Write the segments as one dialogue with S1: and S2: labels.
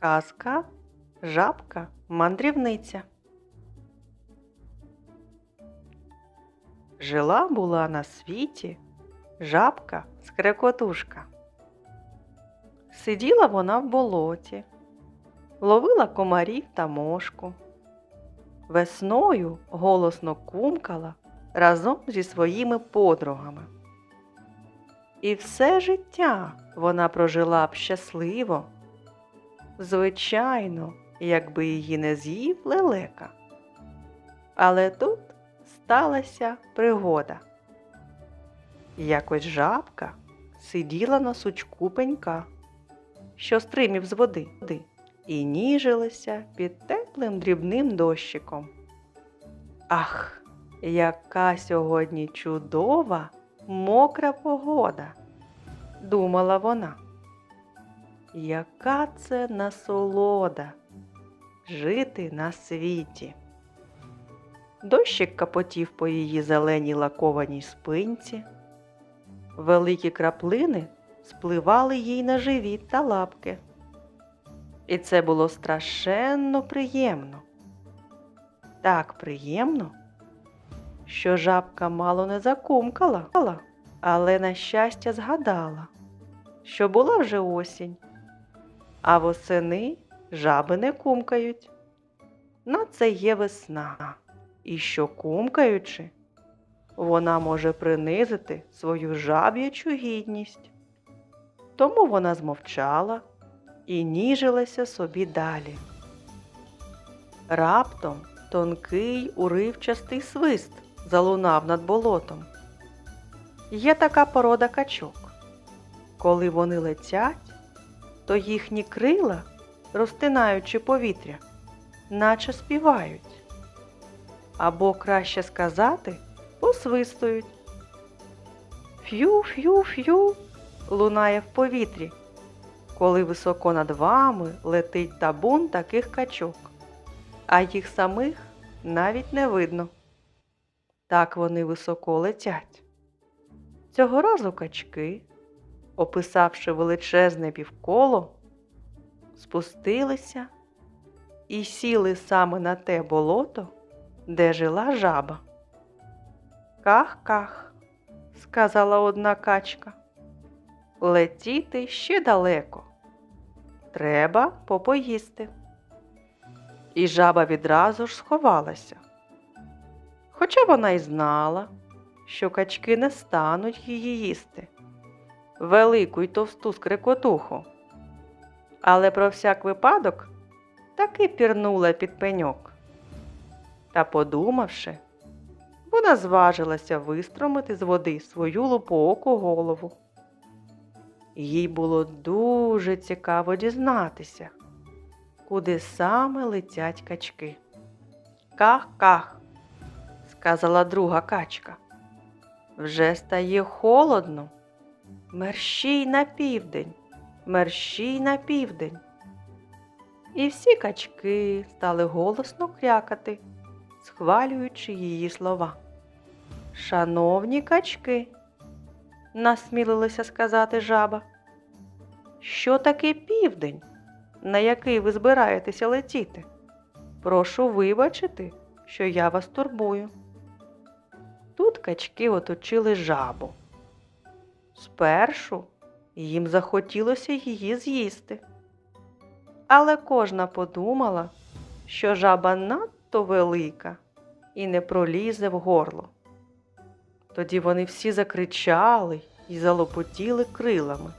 S1: Казка Жабка мандрівниця. Жила була на світі жабка скрекотушка. Сиділа вона в болоті, ловила комарів та мошку. Весною голосно кумкала разом зі своїми подругами. І все життя вона прожила б щасливо. Звичайно, якби її не з'їв лелека. Але тут сталася пригода. Якось жабка сиділа на сучку пенька, що стримів з води, і ніжилася під теплим дрібним дощиком. Ах, яка сьогодні чудова мокра погода, думала вона. Яка це насолода жити на світі. Дощик капотів по її зеленій лакованій спинці. Великі краплини спливали їй на живіт та лапки. І це було страшенно приємно. Так приємно, що жабка мало не закумкала, але, на щастя, згадала, що була вже осінь, а восени жаби не кумкають. На це є весна, і що кумкаючи, вона може принизити свою жаб'ячу гідність. Тому вона змовчала і ніжилася собі далі. Раптом тонкий уривчастий свист залунав над болотом. Є така порода качок. Коли вони летять, то їхні крила, розтинаючи повітря, наче співають. Або краще сказати, посвистують. Ф'ю-ф'ю-ф'ю лунає в повітрі, коли високо над вами летить табун таких качок, а їх самих навіть не видно. Так вони високо летять. Цього разу качки, описавши величезне півколо, спустилися і сіли саме на те болото, де жила жаба. Ках-ках, сказала одна качка. Летіти ще далеко. Треба попоїсти. І жаба відразу ж сховалася. Хоча вона й знала, що качки не стануть її їсти, велику й товсту скрикотуху. Але про всяк випадок таки пірнула під пеньок. Та, подумавши, вона зважилася вистромити з води свою лупооку голову. Їй було дуже цікаво дізнатися, куди саме летять качки. Ках-ках, сказала друга качка. Вже стає холодно. Мерщій на південь, мерщій на південь. І всі качки стали голосно крякати, схвалюючи її слова. Шановні качки, насмілилася сказати жаба. Що таке південь, на який ви збираєтеся летіти? Прошу вибачити, що я вас турбую. Тут качки оточили жабу. Спершу їм захотілося її з'їсти. Але кожна подумала, що жаба надто велика і не пролізе в горло. Тоді вони всі закричали і залопотіли крилами.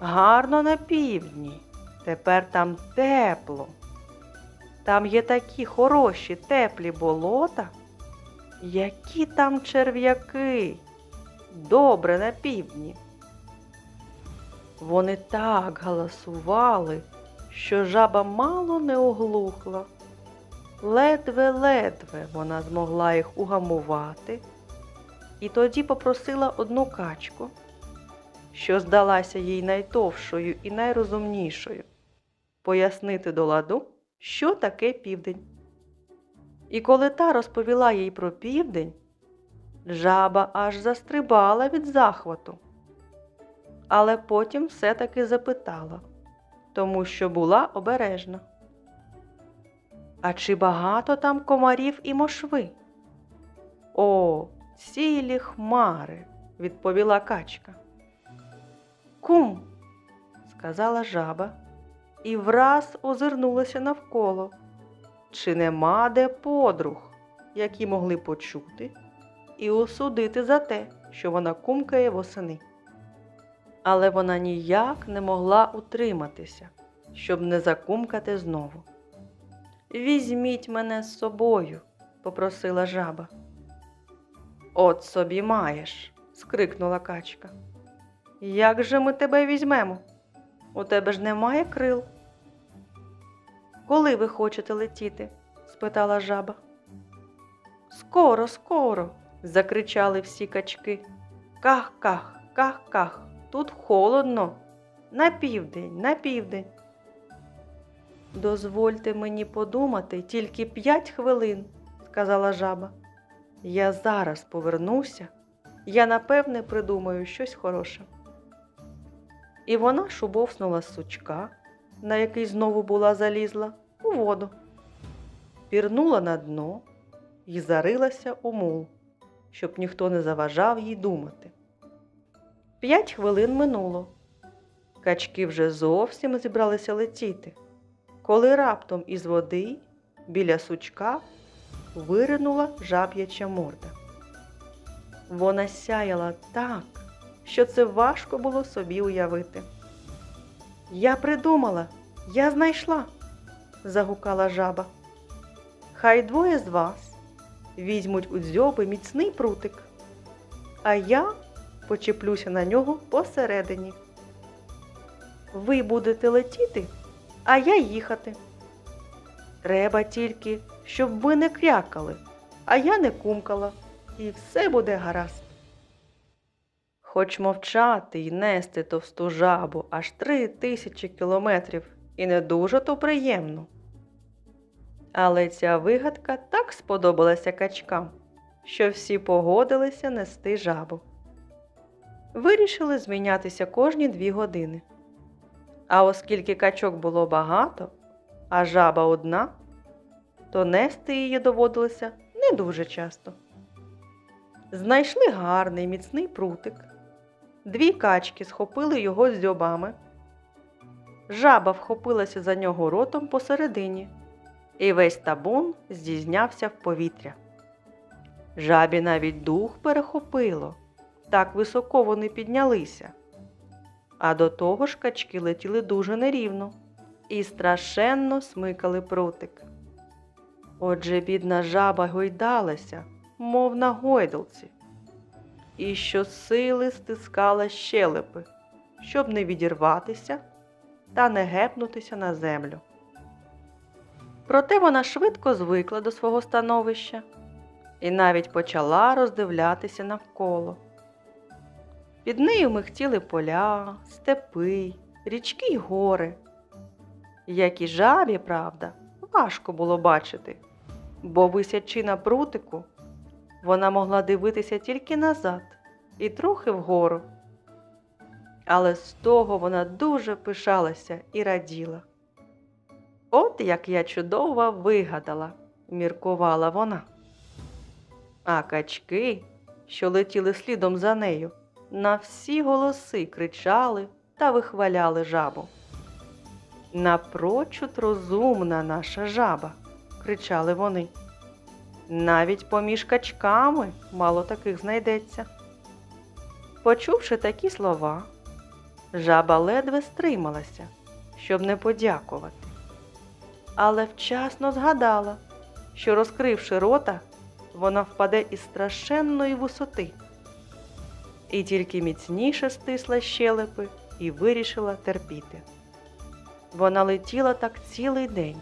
S1: Гарно на півдні, тепер там тепло. Там є такі хороші теплі болота, які там черв'яки. Добре на півдні. Вони так галасували, що жаба мало не оглухла. Ледве-ледве вона змогла їх угамувати і тоді попросила одну качку, що здалася їй найтовшою і найрозумнішою, пояснити до ладу, що таке південь. І коли та розповіла їй про південь, жаба аж застрибала від захвату, але потім все-таки запитала тому що була обережна. А чи багато там комарів і мошви? О, цілі хмари, відповіла качка. Кум, сказала жаба, і враз озирнулася навколо. Чи нема де подруг, які могли почути і осудити за те, що вона кумкає восени. Але вона ніяк не могла утриматися, щоб не закумкати знову. Візьміть мене з собою, попросила жаба. От собі маєш, скрикнула качка. Як же ми тебе візьмемо? У тебе ж немає крил. Коли ви хочете летіти? спитала жаба. Скоро, скоро. Закричали всі качки. Ках-ках, ках-ках, тут холодно. На південь, на південь. Дозвольте мені подумати тільки п'ять хвилин, сказала жаба. Я зараз повернуся, я напевне придумаю щось хороше. І вона шубовснула з сучка, на який знову була залізла, у воду, пірнула на дно і зарилася у мул, щоб ніхто не заважав їй думати. П'ять хвилин минуло. Качки вже зовсім зібралися летіти, коли раптом із води біля сучка виринула жаб'яча морда. Вона сяяла так, що це важко було собі уявити. Я придумала, я знайшла, загукала жаба. Хай двоє з вас візьмуть у дзьоби міцний прутик, а я почеплюся на нього посередині. Ви будете летіти, а я їхати. Треба тільки, щоб ви не крякали, а я не кумкала, і все буде гаразд. Хоч мовчати й нести товсту жабу аж три тисячі кілометрів і не дуже то приємно. Але ця вигадка так сподобалася качкам, що всі погодилися нести жабу. Вирішили змінятися кожні дві години. А оскільки качок було багато, а жаба одна, то нести її доводилося не дуже часто. Знайшли гарний міцний прутик. Дві качки схопили його з дзьобами. Жаба вхопилася за нього ротом посередині, і весь табун здійнявся в повітря. Жабі навіть дух перехопило, так високо вони піднялися. А до того ж качки летіли дуже нерівно і страшенно смикали прутик. Отже, бідна жаба гойдалася, мов на гойдалці, і щосили стискала щелепи, щоб не відірватися та не гепнутися на землю. Проте вона швидко звикла до свого становища і навіть почала роздивлятися навколо. Під нею михтіли поля, степи, річки й гори. Як і жабі, правда, важко було бачити, бо, висячи на прутику, вона могла дивитися тільки назад і трохи вгору. Але з того вона дуже пишалася і раділа. От як я чудово вигадала, міркувала вона. А качки, що летіли слідом за нею, на всі голоси кричали та вихваляли жабу. Напрочуд розумна наша жаба, кричали вони. Навіть поміж качками мало таких знайдеться. Почувши такі слова, жаба ледве стрималася, щоб не подякувати. Але вчасно згадала, що, розкривши рота, вона впаде із страшенної висоти. І тільки міцніше стисла щелепи і вирішила терпіти. Вона летіла так цілий день.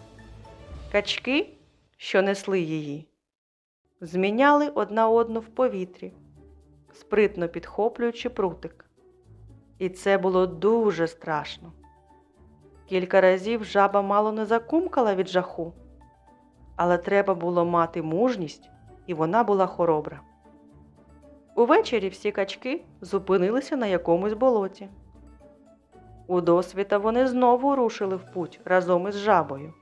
S1: Качки, що несли її, зміняли одна одну в повітрі, спритно підхоплюючи прутик. І це було дуже страшно. Кілька разів жаба мало не закумкала від жаху, але треба було мати мужність, і вона була хоробра. Увечері всі качки зупинилися на якомусь болоті. У досвіта вони знову рушили в путь разом із жабою.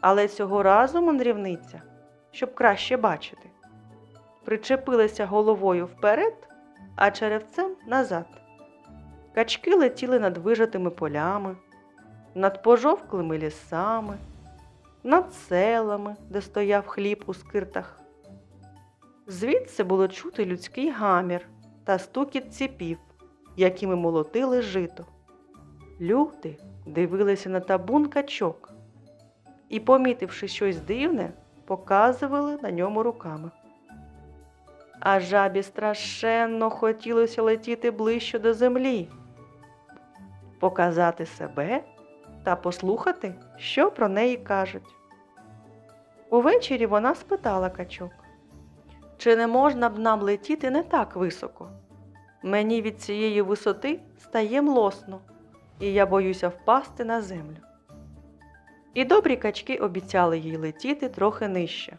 S1: Але цього разу мандрівниця, щоб краще бачити, причепилася головою вперед, а черевцем назад. Качки летіли над вижатими полями, над пожовклими лісами, над селами, де стояв хліб у скиртах. Звідси було чути людський гамір та стукіт ціпів, якими молотили жито. Люди дивилися на табун качок і, помітивши щось дивне, показували на ньому руками. А жабі страшенно хотілося летіти ближче до землі, показати себе та послухати, що про неї кажуть. Увечері вона спитала качок, чи не можна б нам летіти не так високо? Мені від цієї висоти стає млосно, і я боюся впасти на землю. І добрі качки обіцяли їй летіти трохи нижче.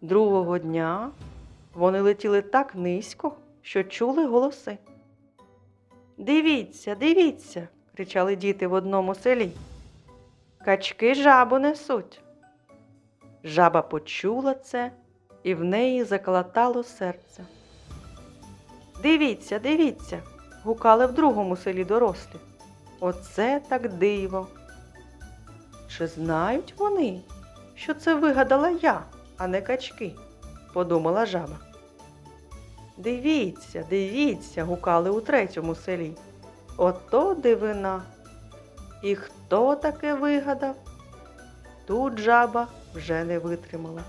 S1: Другого дня вони летіли так низько, що чули голоси. Дивіться, дивіться, кричали діти в одному селі. Качки жабу несуть. Жаба почула це, і в неї заколотало серце. Дивіться, дивіться, гукали в другому селі дорослі. Оце так диво. Чи знають вони, що це вигадала я, а не качки? подумала жаба. Дивіться, дивіться, гукали у третьому селі. Ото дивина. І хто таке вигадав? Тут жаба вже не витримала.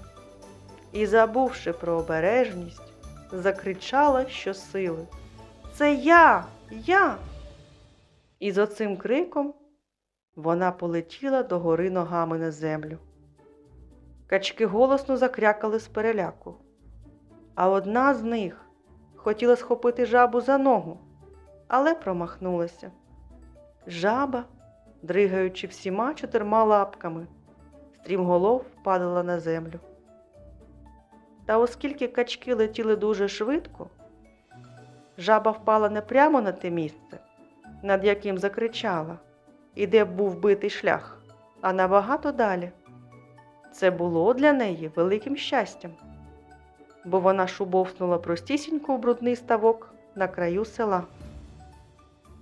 S1: І, забувши про обережність, закричала щосили. Це я, я. І з оцим криком вона полетіла до гори ногами на землю. Качки голосно закрякали з переляку, а одна з них хотіла схопити жабу за ногу, але промахнулася. Жаба, дригаючи всіма чотирма лапками, стрімголов падала на землю. Та оскільки качки летіли дуже швидко, жаба впала не прямо на те місце, над яким закричала, і де був битий шлях, а набагато далі. Це було для неї великим щастям, бо вона шубовснула простісінько у брудний ставок на краю села.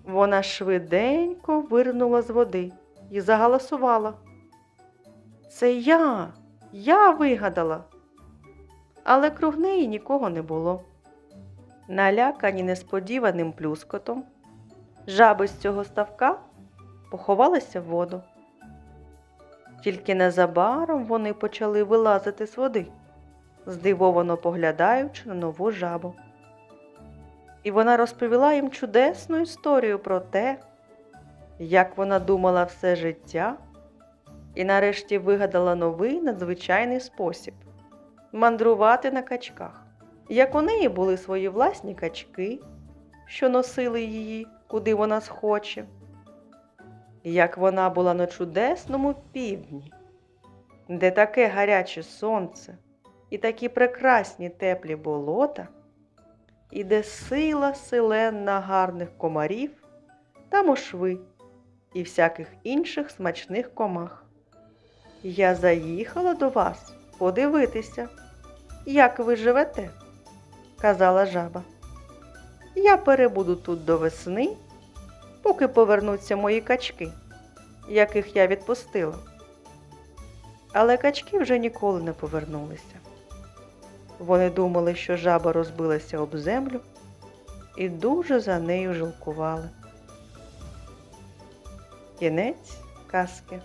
S1: Вона швиденько вирнула з води і загаласувала. Це я, я вигадала. Але круг неї нікого не було. Налякані несподіваним плюскотом, жаби з цього ставка поховалися в воду. Тільки незабаром вони почали вилазити з води, здивовано поглядаючи на нову жабу. І вона розповіла їм чудесну історію про те, як вона думала все життя, і нарешті вигадала новий надзвичайний спосіб мандрувати на качках. Як у неї були свої власні качки, що носили її, куди вона схоче, як вона була на чудесному півдні, де таке гаряче сонце і такі прекрасні теплі болота, і де сила селенна гарних комарів та мошви і всяких інших смачних комах. Я заїхала до вас подивитися, як ви живете, казала жаба. Я перебуду тут до весни, поки повернуться мої качки, яких я відпустила. Але качки вже ніколи не повернулися. Вони думали, що жаба розбилася об землю і дуже за нею жалкували. Кінець казки.